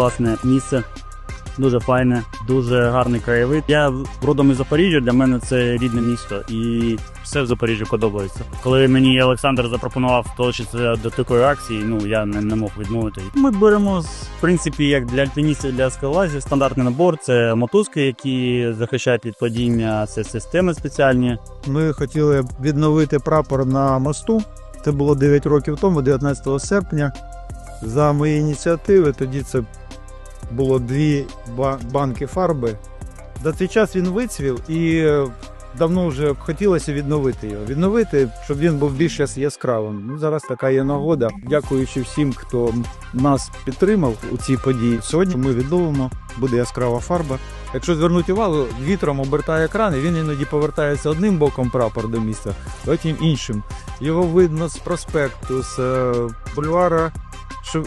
класне місце. Дуже файне, дуже гарний краєвид. Я родом із Запоріжжя, для мене це рідне місто, і все в Запоріжжі подобається. Коли мені Олександр запропонував долучитися до такої акції, ну я не, не мог відмовити. Ми беремо в принципі як для альпіністів для скалолазів стандартний набор. Це мотузки, які захищають від падіння, це системи спеціальні. Ми хотіли відновити прапор на мосту. Це було 9 років тому, 19 серпня. За мої ініціативи тоді це було дві банки фарби. За цей час він вицвів і е, давно вже хотілося відновити його. Відновити, щоб він був більш яскравим. Ну, зараз така є нагода. Дякуючи всім, хто нас підтримав у цій події. Сьогодні ми відновимо, буде яскрава фарба. Якщо звернути увагу, вітром обертає екран, і він іноді повертається одним боком прапор до міста, потім іншим. Його видно з проспекту, з е, бульвара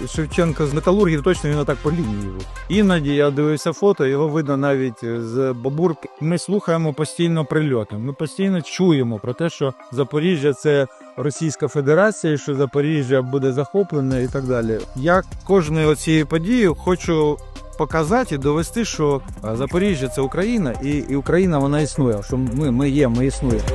Шевченка, з металургів, точно він отак по лінії. був. Іноді я дивився фото, його видно навіть з бабурки. Ми слухаємо постійно прильоти. Ми постійно чуємо про те, що Запоріжжя це Російська Федерація, що Запоріжжя буде захоплене і так далі. Я кожною цією подією хочу показати і довести, що е, Запоріжжя це Україна, і, і Україна вона існує. Що ми, ми є, ми існуємо.